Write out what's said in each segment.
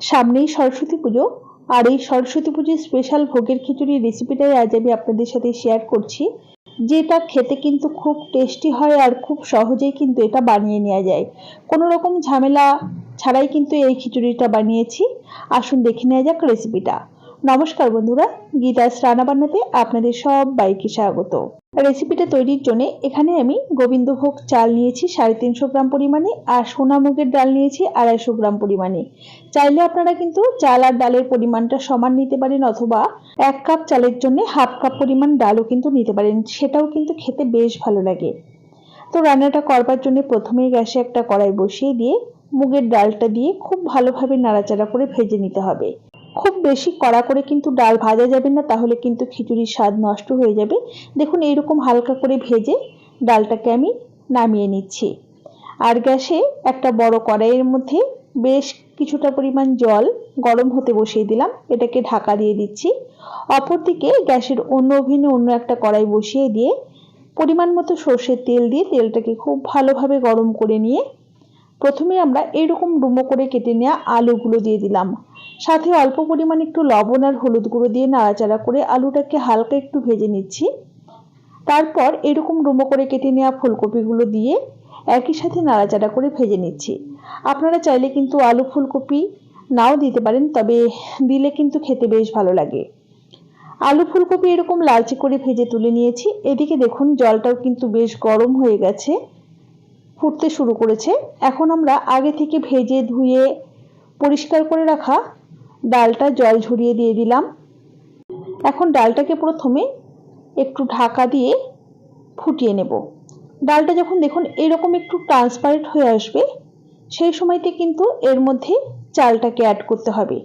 সামনেই সরস্বতী পুজো, আর এই সরস্বতী পুজোর স্পেশাল ভোগের খিচুড়ির রেসিপিটাই আজ আমি আপনাদের সাথে শেয়ার করছি। যেটা খেতে কিন্তু খুব টেস্টি হয় আর খুব সহজেই কিন্তু এটা বানিয়ে নেওয়া যায়। কোনো রকম ঝামেলা ছাড়াই কিন্তু এই খিচুড়িটা বানিয়েছি। আসুন দেখে নেওয়া যাক রেসিপিটা নমস্কার বন্ধুরা, গীতাস রান্নাবান্নাতে আপনাদের সব বাইকে স্বাগত। রেসিপিটা তৈরির জন্য এখানে আমি গোবিন্দভোগ চাল নিয়েছি, সাড়ে তিনশো গ্রাম পরিমাণে, আর সোনা মুগের ডাল নিয়েছি, আড়াইশো গ্রাম পরিমাণে। চাইলে আপনারা কিন্তু চাল আর ডালের পরিমাণটা সমান নিতে পারেন, অথবা এক কাপ চালের জন্য হাফ কাপ পরিমাণ ডালও কিন্তু নিতে পারেন, সেটাও কিন্তু খেতে বেশ ভালো লাগে। তো রান্নাটা করবার জন্য প্রথমেই গ্যাসে একটা কড়াই বসিয়ে দিয়ে মুগের ডালটা দিয়ে খুব ভালোভাবে নাড়াচাড়া করে ভেজে নিতে হবে। খুব বেশি কড়া করে কিন্তু ডাল ভাজা যাবে না, তাহলে কিন্তু খিচুড়ির স্বাদ নষ্ট হয়ে যাবে। দেখুন, এইরকম হালকা করে ভেজে ডালটাকে আমি নামিয়ে নিচ্ছি। আর গ্যাসে একটা বড় কড়াইয়ের মধ্যে বেশ কিছুটা পরিমাণ জল গরম হতে বসিয়ে দিলাম। এটাকে ঢাকা দিয়ে দিচ্ছি। অপরদিকে গ্যাসের অন্য ওভেনে অন্য একটা কড়াই বসিয়ে দিয়ে পরিমাণ মতো সর্ষের তেল দিয়ে তেলটাকে খুব ভালোভাবে গরম করে নিয়ে প্রথমে আমরা এরকম ডুমো করে কেটে নেওয়া আলুগুলো দিয়ে দিলাম। সাথে অল্প পরিমাণ একটু লবণ আর হলুদ গুঁড়ো দিয়ে নাড়াচাড়া করে আলুটাকে হালকা একটু ভেজে নিচ্ছি। তারপর এরকম ডুমো করে কেটে নেওয়া ফুলকপিগুলো দিয়ে একই সাথে নাড়াচাড়া করে ভেজে নিচ্ছি। আপনারা চাইলে কিন্তু আলু ফুলকপি নাও দিতে পারেন, তবে দিলে কিন্তু খেতে বেশ ভালো লাগে। আলু ফুলকপি এরকম লালচে করে ভেজে তুলে নিয়েছি। এদিকে দেখুন, জলটাও কিন্তু বেশ গরম হয়ে গেছে, ফুটতে শুরু করেছে। এখন আমরা আগে থেকে ভেজে ধুয়ে পরিষ্কার করে রাখা ডালটা জল ঝরিয়ে দিয়ে দিলাম। এখন ডালটাকে প্রথমে একটু ঢাকা দিয়ে ফুটিয়ে নেব। ডালটা যখন দেখুন এরকম একটু ট্রান্সপারেন্ট হয়ে আসবে, সেই সময়তে কিন্তু এর মধ্যে চালটাকে অ্যাড করতে হবে।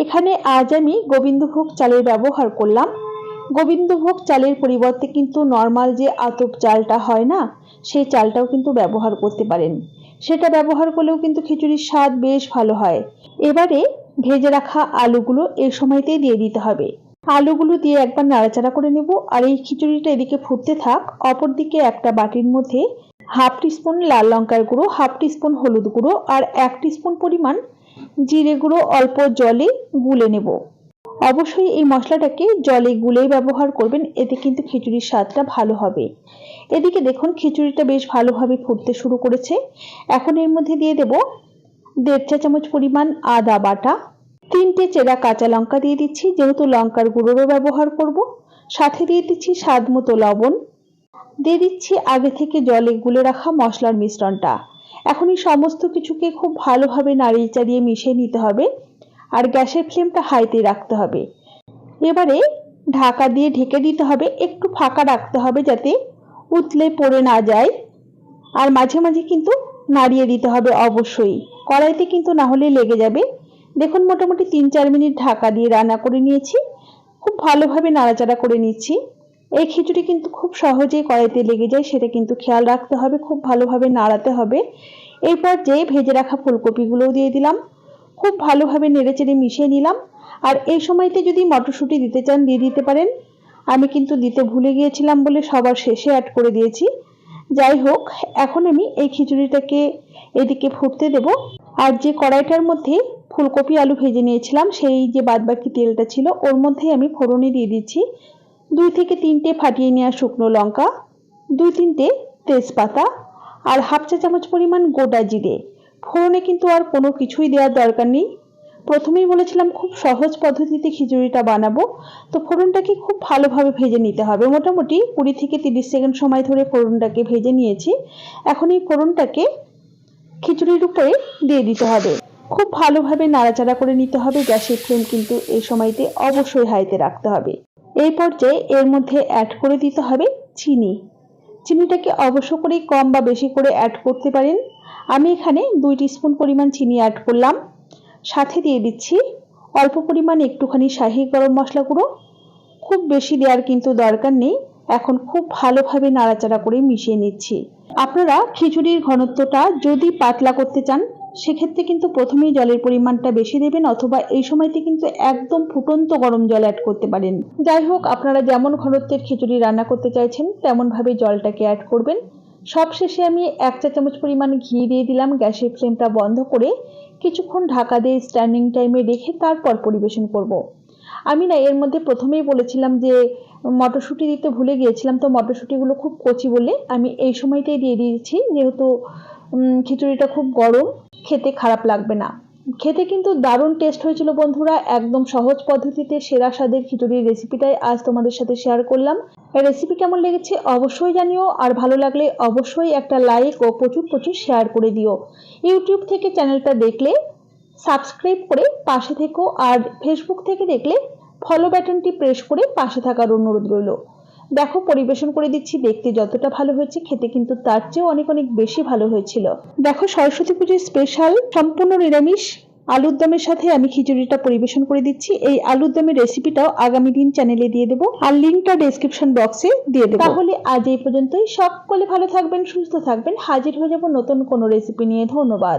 এখানে আজ আমি গোবিন্দভোগ চালের ব্যবহার করলাম। গোবিন্দভোগ চালের পরিবর্তে কিন্তু নর্মাল যে আতপ চালটা হয় না, সেই চালটাও কিন্তু ব্যবহার করতে পারেন। সেটা ব্যবহার করলেও কিন্তু খিচুড়ির স্বাদ বেশ ভালো হয়। এবারে ভেজে রাখা আলুগুলো এই সময়তেই দিয়ে দিতে হবে। আলুগুলো দিয়ে একবার নাড়াচাড়া করে নেব আর এই খিচুড়িটা এদিকে ফুটতে থাক। অপরদিকে একটা বাটির মধ্যে হাফ টিস্পুন লাল লঙ্কার গুঁড়ো, হাফ টিস্পুন হলুদ গুঁড়ো আর এক টিস্পুন পরিমাণ জিরে গুঁড়ো অল্প জলে গুলে নেব। অবশ্যই এই মশলাটাকে জলে গুলেই ব্যবহার করবেন, এতে কিন্তু খিচুড়ির স্বাদটা ভালো হবে। এদিকে দেখুন, খিচুড়িটা বেশ ভালোভাবে ফুটতে শুরু করেছে। এখন এর মধ্যে দিয়ে দেব দেড় চা চামচ পরিমাণ আদা বাটা, তিনটে চেরা কাঁচা লঙ্কা দিয়ে দিচ্ছি, যেহেতু লঙ্কার গুঁড়োরও ব্যবহার করব। সাথে দিয়ে দিচ্ছি স্বাদ মতো লবণ। দিয়ে দিচ্ছি আগে থেকে জলে গুলে রাখা মশলার মিশ্রণটা। এখন এই সমস্ত কিছুকে খুব ভালোভাবে নাড়িয়ে চাড়িয়ে মিশিয়ে নিতে হবে। আর গ্যাসের ফ্লেমটা হাইতে রাখতে হবে। এবারে ঢাকা দিয়ে ঢেকে দিতে হবে, একটু ফাঁকা রাখতে হবে যাতে উতলে পড়ে না যায়। আর মাঝে মাঝে কিন্তু নাড়িয়ে দিতে হবে অবশ্যই। কড়াইতে কিন্তু না হলে লেগে যাবে। দেখুন, মোটামুটি তিন চার মিনিট ঢাকা দিয়ে রান্না করে নিয়েছি। খুব ভালোভাবে নাড়াচাড়া করে নিচ্ছি। এই খিচুড়ি কিন্তু খুব সহজেই কড়াইতে লেগে যায়, সেটা কিন্তু খেয়াল রাখতে হবে, খুব ভালোভাবে নাড়াতে হবে। এরপর যে ভেজে রাখা ফুলকপিগুলোও দিয়ে দিলাম। খুব ভালোভাবে নেড়েচেড়ে মিশিয়ে নিলাম। আর এই সময়তে যদি মটরশুঁটি দিতে চান, দিয়ে দিতে পারেন। আমি কিন্তু দিতে ভুলে গিয়েছিলাম বলে সবার শেষে অ্যাড করে দিয়েছি। যাই হোক, এখন আমি এই খিচুড়িটাকে এদিকে ফুটতে দেব। আর যে কড়াইটার মধ্যে ফুলকপি, আলু ভেজে নিয়েছিলাম, সেই যে বাদবাকি তেলটা ছিল, ওর মধ্যেই আমি ফোড়নে দিয়ে দিচ্ছি দুই থেকে তিনটে ফাটিয়ে নেওয়া শুকনো লঙ্কা, দুই তিনটে তেজপাতা, আর হাফ চা চামচ পরিমাণ গোটা জিরে। ফোড়নে কিন্তু আর কোনো কিছুই দেওয়ার দরকার নেই। প্রথমেই বলেছিলাম খুব সহজ পদ্ধতিতে খিচুড়িটা বানাবো। তো ফোড়নটাকে খুব ভালোভাবে ভেজে নিতে হবে। মোটামুটি কুড়ি থেকে তিরিশ সেকেন্ড সময় ধরে ফোড়নটাকে ভেজে নিয়েছি। এখন এই ফোড়নটাকে খিচুড়ির উপরে দিয়ে দিতে হবে। খুব ভালোভাবে নাড়াচাড়া করে নিতে হবে। গ্যাসের ফ্লেম কিন্তু এই সময়তে অবশ্যই হাইতে রাখতে হবে। এই পর্যায়ে এর মধ্যে অ্যাড করে দিতে হবে চিনি। চিনিটাকে অবশ্য করেই কম বা বেশি করে অ্যাড করতে পারেন। আমি এখানে দুই স্পুন পরিমাণ চিনি অ্যাড করলাম। সাথে দিয়ে দিচ্ছি অল্প পরিমাণ একটুখানি শাহি গরম মশলা গুঁড়ো। খুব বেশি দেওয়ার কিন্তু দরকার নেই। এখন খুব ভালোভাবে নাড়াচাড়া করে মিশিয়ে নিচ্ছি। আপনারা খিচুড়ির ঘনত্বটা যদি পাতলা করতে চান, সেক্ষেত্রে কিন্তু প্রথমেই জলের পরিমাণটা বেশি দেবেন অথবা এই সময়তে কিন্তু একদম ফুটন্ত গরম জল অ্যাড করতে পারেন। যাই হোক, আপনারা যেমন ঘনত্বের খিচুড়ি রান্না করতে চাইছেন, তেমনভাবে জলটাকে অ্যাড করবেন। সবশেষে আমি এক চা চামচ পরিমাণ ঘি দিয়ে দিলাম। গ্যাসের ফ্লেমটা বন্ধ করে কিছুক্ষণ ঢাকা দিয়ে স্ট্যান্ডিং টাইমে রেখে তারপর পরিবেশন করব। আমি না, এর মধ্যে প্রথমেই বলেছিলাম যে, মটরশুঁটি দিতে ভুলে গিয়েছিলাম, তো মটরশুঁটিগুলো খুব কচি বলে আমি এই সময়টাই দিয়ে দিয়েছি। যেহেতু খিচুড়িটা খুব গরম, খেতে খারাপ লাগবে না। খেতে কিন্তু দারুণ টেস্ট হয়েছিল বন্ধুরা। একদম সহজ পদ্ধতিতে সেরা স্বাদের খিচুড়ির রেসিপিটাই আজ তোমাদের সাথে শেয়ার করলাম। রেসিপি কেমন লেগেছে অবশ্যই জানিও, আর ভালো লাগলে অবশ্যই একটা লাইক ও প্রচুর প্রচুর শেয়ার করে দিও। ইউটিউব থেকে চ্যানেলটা দেখলে সাবস্ক্রাইব করে পাশে থেকো, আর ফেসবুক থেকে দেখলে ফলো বাটনটি প্রেস করে পাশে থাকার অনুরোধ রইল। দেখো, পরিবেশন করে দিচ্ছি, দেখতে যতটা ভালো হয়েছে, খেতে কিন্তু তার চেয়েও অনেক অনেক বেশি ভালো হয়েছিল। দেখো, সরস্বতী পুজোর স্পেশাল সম্পূর্ণ নিরামিষ, আলুর দমের সাথে আমি খিচুড়িটা পরিবেশন করে দিচ্ছি। এই আলুর দমের রেসিপিটাও আগামী দিন চ্যানেলে দিয়ে দেবো আর লিঙ্কটা ডেসক্রিপশন বক্সে দিয়ে দেবো। তাহলে আজ এই পর্যন্তই। সকলে ভালো থাকবেন, সুস্থ থাকবেন। হাজির হয়ে যাব নতুন কোনো রেসিপি নিয়ে। ধন্যবাদ।